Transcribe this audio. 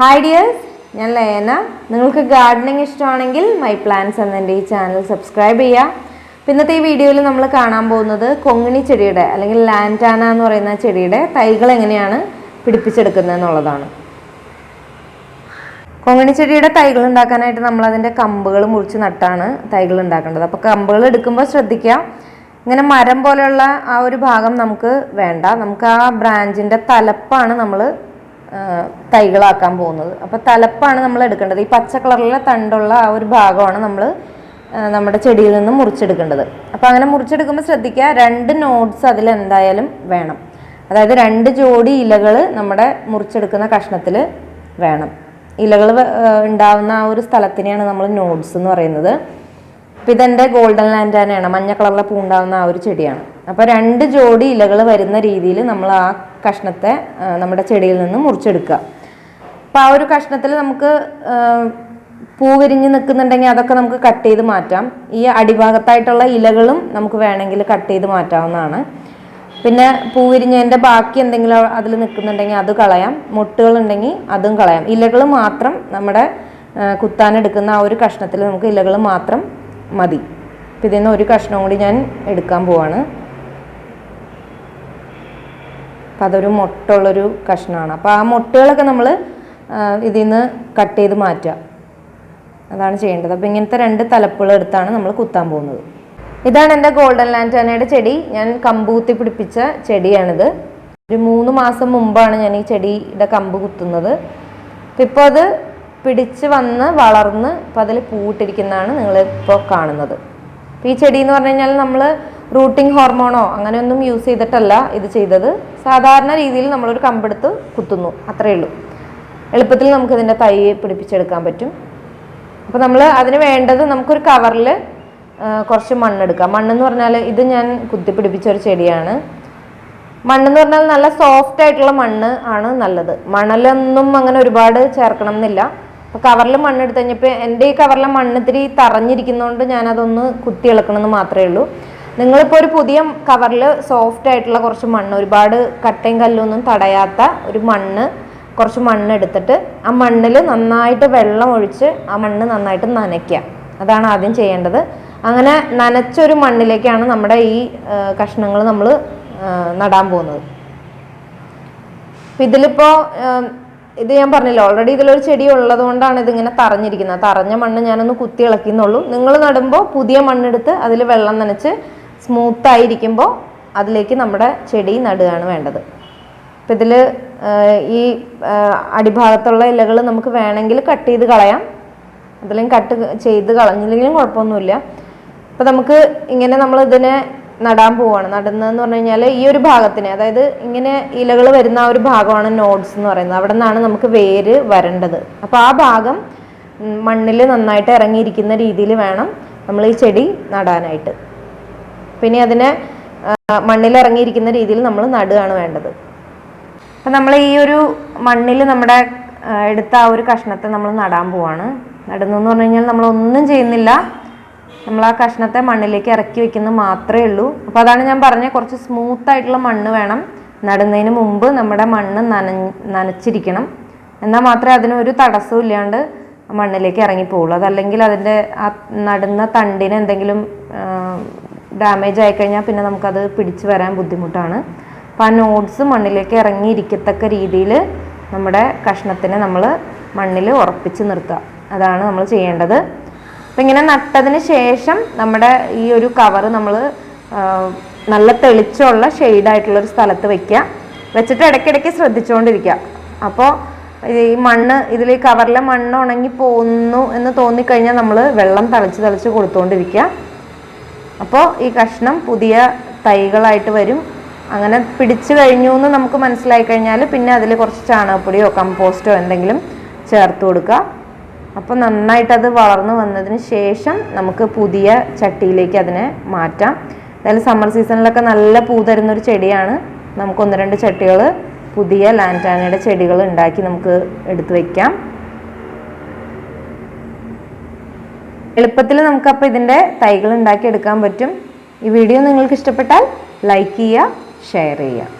Hi dears ഞാൻ ലയന. നിങ്ങൾക്ക് ഗാർഡനിങ് ഇഷ്ടമാണെങ്കിൽ മൈ പ്ലാന്റ്സ് എന്ന എന്റെ ഈ ചാനൽ സബ്സ്ക്രൈബ് ചെയ്യുക ഇന്നത്തെ ഈ വീഡിയോയിൽ നമ്മൾ കാണാൻ പോകുന്നത് കൊങ്ങിണി ചെടിയുടെ അല്ലെങ്കിൽ ലാന്റാന എന്ന് പറയുന്ന ചെടിയുടെ തൈകൾ എങ്ങനെയാണ് പിടിപ്പിച്ചെടുക്കുന്നത് എന്നുള്ളതാണ്. കൊങ്ങിണി ചെടിയുടെ തൈകൾ ഉണ്ടാക്കാനായിട്ട് നമ്മൾ അതിന്റെ കമ്പുകൾ മുറിച്ച് നട്ടാണ് തൈകൾ ഉണ്ടാക്കേണ്ടത്. അപ്പോൾ കമ്പുകൾ എടുക്കുമ്പോൾ ശ്രദ്ധിക്കുക. ഇങ്ങനെ മരം പോലെയുള്ള ആ ഒരു ഭാഗം നമുക്ക് വേണ്ട. നമുക്ക് ആ ബ്രാഞ്ചിന്റെ തലപ്പാണ് നമ്മൾ തൈകളാക്കാൻ പോകുന്നത്. അപ്പോൾ തലപ്പാണ് നമ്മൾ എടുക്കേണ്ടത്. ഈ പച്ച കളറിലെ തണ്ടുള്ള ആ ഒരു ഭാഗമാണ് നമ്മൾ നമ്മുടെ ചെടിയിൽ നിന്ന് മുറിച്ചെടുക്കേണ്ടത്. അപ്പോൾ അങ്ങനെ മുറിച്ചെടുക്കുമ്പോൾ ശ്രദ്ധിക്കുക രണ്ട് നോട്ട്സ് അതിൽ എന്തായാലും വേണം. അതായത് രണ്ട് ജോഡി ഇലകൾ നമ്മുടെ മുറിച്ചെടുക്കുന്ന കഷ്ണത്തിൽ വേണം. ഇലകൾ ഉണ്ടാവുന്ന ആ ഒരു സ്ഥലത്തിനെയാണ് നമ്മൾ നോട്ട്സ് എന്ന് പറയുന്നത്. അപ്പോൾ ഇതെന്റെ ഗോൾഡൻ ലാൻഡാനയാണ് മഞ്ഞ കളറിലെ പൂണ്ടാവുന്ന ആ ഒരു ചെടിയാണ്. അപ്പോൾ രണ്ട് ജോഡി ഇലകൾ വരുന്ന രീതിയിൽ നമ്മൾ ആ കഷ്ണത്തെ നമ്മുടെ ചെടിയിൽ നിന്ന് മുറിച്ചെടുക്കുക. അപ്പോൾ ആ ഒരു കഷ്ണത്തിൽ നമുക്ക് പൂ വിരിഞ്ഞ് നിൽക്കുന്നുണ്ടെങ്കിൽ അതൊക്കെ നമുക്ക് കട്ട് ചെയ്ത് മാറ്റാം. ഈ അടിഭാഗത്തായിട്ടുള്ള ഇലകളും നമുക്ക് വേണമെങ്കിൽ കട്ട് ചെയ്ത് മാറ്റാവുന്നതാണ്. പിന്നെ പൂ വിരിഞ്ഞതിന്റെ ബാക്കി എന്തെങ്കിലും അതിൽ നിൽക്കുന്നുണ്ടെങ്കിൽ അത് കളയാം. മുട്ടുകൾ ഉണ്ടെങ്കിൽ അതും കളയാം. ഇലകൾ മാത്രം നമ്മുടെ കുത്താനെടുക്കുന്ന ആ ഒരു കഷ്ണത്തിൽ നമുക്ക് ഇലകൾ മാത്രം മതി. അപ്പം ഇതിൽ നിന്ന് ഒരു കഷ്ണം കൂടി ഞാൻ എടുക്കാൻ പോവാണ്. അപ്പം അതൊരു മുട്ടുള്ളൊരു കഷ്ണമാണ് അപ്പോൾ ആ മുട്ടുകളൊക്കെ നമ്മൾ ഇതിൽ നിന്ന് കട്ട് ചെയ്ത് മാറ്റുക. അതാണ് ചെയ്യേണ്ടത്. അപ്പോൾ ഇങ്ങനത്തെ രണ്ട് തലപ്പുകൾ എടുത്താണ് നമ്മൾ കുത്താൻ പോകുന്നത്. ഇതാണ് എന്റെ ഗോൾഡൻ ലാന്റാനയുടെ ചെടി. ഞാൻ കമ്പൂത്തി പിടിപ്പിച്ച ചെടിയാണിത്. ഒരു മൂന്ന് മാസം മുമ്പാണ് ഞാൻ ഈ ചെടിയുടെ കമ്പ് കുത്തുന്നത്. ഇപ്പോൾ അത് പിടിച്ച് വന്ന് വളർന്ന് ഇപ്പോൾ അതിൽ പൂട്ടിരിക്കുന്നതാണ് നിങ്ങൾ ഇപ്പോൾ കാണുന്നത് ഈ ചെടി എന്ന് പറഞ്ഞു കഴിഞ്ഞാൽ നമ്മൾ റൂട്ടിംഗ് ഹോർമോണോ അങ്ങനെയൊന്നും യൂസ് ചെയ്തിട്ടല്ല ഇത് ചെയ്തത്. സാധാരണ രീതിയിൽ നമ്മളൊരു കമ്പെടുത്ത് കുത്തുന്നു. അത്രയേ ഉള്ളൂ. എളുപ്പത്തിൽ നമുക്കിതിന്റെ തൈ പിടിപ്പിച്ചെടുക്കാൻ പറ്റും. അപ്പോൾ നമ്മൾ അതിന് വേണ്ടത് നമുക്കൊരു കവറിൽ കുറച്ച് മണ്ണെടുക്കാം. മണ്ണെന്ന് പറഞ്ഞാൽ ഇത് ഞാൻ കുത്തിപ്പിടിപ്പിച്ച ഒരു ചെടിയാണ്. മണ്ണെന്ന് പറഞ്ഞാൽ നല്ല സോഫ്റ്റ് ആയിട്ടുള്ള മണ്ണ് ആണ് നല്ലത്. മണലൊന്നും അങ്ങനെ ഒരുപാട് ചേർക്കണം എന്നില്ല അപ്പോൾ കവറിൽ മണ്ണ് എടുത്ത് കഴിഞ്ഞപ്പോൾ എന്റെ ഈ കവറിലെ മണ്ണ് ഇത്തിരി തറഞ്ഞിരിക്കുന്നതുകൊണ്ട് ഞാനതൊന്ന് കുത്തി ഇളക്കണമെന്ന് മാത്രമേ ഉള്ളൂ. നിങ്ങളിപ്പോൾ ഒരു പുതിയ കവറിൽ സോഫ്റ്റ് ആയിട്ടുള്ള കുറച്ച് മണ്ണ് ഒരുപാട് കട്ടയും കല്ലൊന്നും തടയാത്ത ഒരു മണ്ണ് കുറച്ച് മണ്ണ് എടുത്തിട്ട് ആ മണ്ണിൽ നന്നായിട്ട് വെള്ളം ഒഴിച്ച് ആ മണ്ണ് നന്നായിട്ട് നനയ്ക്കുക. അതാണ് ആദ്യം ചെയ്യേണ്ടത്. അങ്ങനെ നനച്ചൊരു മണ്ണിലേക്കാണ് നമ്മുടെ ഈ കഷ്ണങ്ങൾ നമ്മൾ നടാൻ പോകുന്നത്. അപ്പം ഇതിലിപ്പോൾ ഇത് ഞാൻ പറഞ്ഞില്ല ഓൾറെഡി ഇതിലൊരു ചെടി ഉള്ളത് കൊണ്ടാണ് ഇതിങ്ങനെ തറഞ്ഞിരിക്കുന്നത്. തറഞ്ഞ മണ്ണ് ഞാനൊന്ന് കുത്തി ഇളക്കിയെന്നുള്ളൂ നിങ്ങൾ നടുമ്പോൾ പുതിയ മണ്ണെടുത്ത് അതിൽ വെള്ളം നനച്ച് സ്മൂത്തായിരിക്കുമ്പോൾ അതിലേക്ക് നമ്മുടെ ചെടി നടുകയാണ് വേണ്ടത്. അപ്പം ഇതിൽ ഈ അടിഭാഗത്തുള്ള ഇലകൾ നമുക്ക് വേണമെങ്കിൽ കട്ട് ചെയ്ത് കളയാം. അതിലും കട്ട് ചെയ്ത് കളഞ്ഞില്ലെങ്കിലും കുഴപ്പമൊന്നുമില്ല. അപ്പം നമുക്ക് ഇങ്ങനെ നമ്മൾ ഇതിനെ നടാൻ പോവാണ്. നടുന്നതെന്ന് പറഞ്ഞു കഴിഞ്ഞാൽ ഈ ഒരു ഭാഗത്തിന് അതായത് ഇങ്ങനെ ഇലകൾ വരുന്ന ആ ഒരു ഭാഗമാണ് നോഡ്സ് എന്ന് പറയുന്നത്. അവിടെ നിന്നാണ് നമുക്ക് വേര് വരേണ്ടത്. അപ്പോൾ ആ ഭാഗം മണ്ണിൽ നന്നായിട്ട് ഇറങ്ങിയിരിക്കുന്ന രീതിയിൽ വേണം നമ്മൾ ഈ ചെടി നടാനായിട്ട്. പിന്നെ അതിനെ മണ്ണിലിറങ്ങിയിരിക്കുന്ന രീതിയിൽ നമ്മൾ നടുകയാണ് വേണ്ടത്. അപ്പം നമ്മൾ ഈ ഒരു മണ്ണിൽ നമ്മുടെ എടുത്ത ആ ഒരു കഷ്ണത്തെ നമ്മൾ നടാൻ പോവാണ്. നടുന്നതെന്ന് പറഞ്ഞു കഴിഞ്ഞാൽ നമ്മളൊന്നും ചെയ്യുന്നില്ല. നമ്മൾ ആ കഷ്ണത്തെ മണ്ണിലേക്ക് ഇറക്കി വെക്കുന്നത് മാത്രമേ ഉള്ളൂ. അപ്പോൾ അതാണ് ഞാൻ പറഞ്ഞ കുറച്ച് സ്മൂത്ത് ആയിട്ടുള്ള മണ്ണ് വേണം. നടുന്നതിന് മുമ്പ് നമ്മുടെ മണ്ണ് നന നനച്ചിരിക്കണം. എന്നാൽ മാത്രമേ അതിനൊരു തടസ്സവും ഇല്ലാണ്ട് മണ്ണിലേക്ക് ഇറങ്ങി പോകുള്ളൂ അതല്ലെങ്കിൽ അതിന്റെ ആ നടുന്ന തണ്ടിന് എന്തെങ്കിലും ഡാമേജ് ആയിക്കഴിഞ്ഞാൽ പിന്നെ നമുക്കത് പിടിച്ചു വരാൻ ബുദ്ധിമുട്ടാണ്. അപ്പോൾ ആ നോട്ട്സ് മണ്ണിലേക്ക് ഇറങ്ങിയിരിക്കത്തക്ക രീതിയിൽ നമ്മുടെ കഷ്ണത്തിനെ നമ്മൾ മണ്ണിൽ ഉറപ്പിച്ച് നിർത്തുക. അതാണ് നമ്മൾ ചെയ്യേണ്ടത്. അപ്പം ഇങ്ങനെ നട്ടതിന് ശേഷം നമ്മുടെ ഈ ഒരു കവർ നമ്മൾ നല്ല തെളിച്ചമുള്ള ഷെയ്ഡായിട്ടുള്ളൊരു സ്ഥലത്ത് വെക്കുക. വെച്ചിട്ട് ഇടയ്ക്കിടയ്ക്ക് ശ്രദ്ധിച്ചുകൊണ്ടിരിക്കുക അപ്പോൾ ഈ മണ്ണ് ഇതിൽ ഈ കവറിലെ മണ്ണ് ഉണങ്ങി പോകുന്നു എന്ന് തോന്നിക്കഴിഞ്ഞാൽ നമ്മൾ വെള്ളം തളിച്ച് തളിച്ച് കൊടുത്തുകൊണ്ടിരിക്കുക അപ്പോൾ ഈ കഷ്ണം പുതിയ തൈകളായിട്ട് വരും. അങ്ങനെ പിടിച്ചു കഴിഞ്ഞു എന്ന് നമുക്ക് മനസ്സിലായി കഴിഞ്ഞാൽ പിന്നെ അതിൽ കുറച്ച് ചാണകപ്പൊടിയോ കമ്പോസ്റ്റോ എന്തെങ്കിലും ചേർത്ത് കൊടുക്കുക. അപ്പോൾ നന്നായിട്ട് അത് വളർന്നു വന്നതിന് ശേഷം നമുക്ക് പുതിയ ചട്ടിയിലേക്ക് അതിനെ മാറ്റാം. എന്തായാലും സമ്മർ സീസണിലൊക്കെ നല്ല പൂ തരുന്നൊരു ചെടിയാണ്. നമുക്ക് ഒന്ന് രണ്ട് ചട്ടികൾ പുതിയ ലാന്റാനയുടെ ചെടികൾ ഉണ്ടാക്കി നമുക്ക് എടുത്തു വയ്ക്കാം എളുപ്പത്തിൽ നമുക്കപ്പോൾ ഇതിന്റെ തൈകൾ ഉണ്ടാക്കി എടുക്കാൻ പറ്റും. ഈ വീഡിയോ നിങ്ങൾക്ക് ഇഷ്ടപ്പെട്ടാൽ ലൈക്ക് ചെയ്യുക ഷെയർ ചെയ്യുക.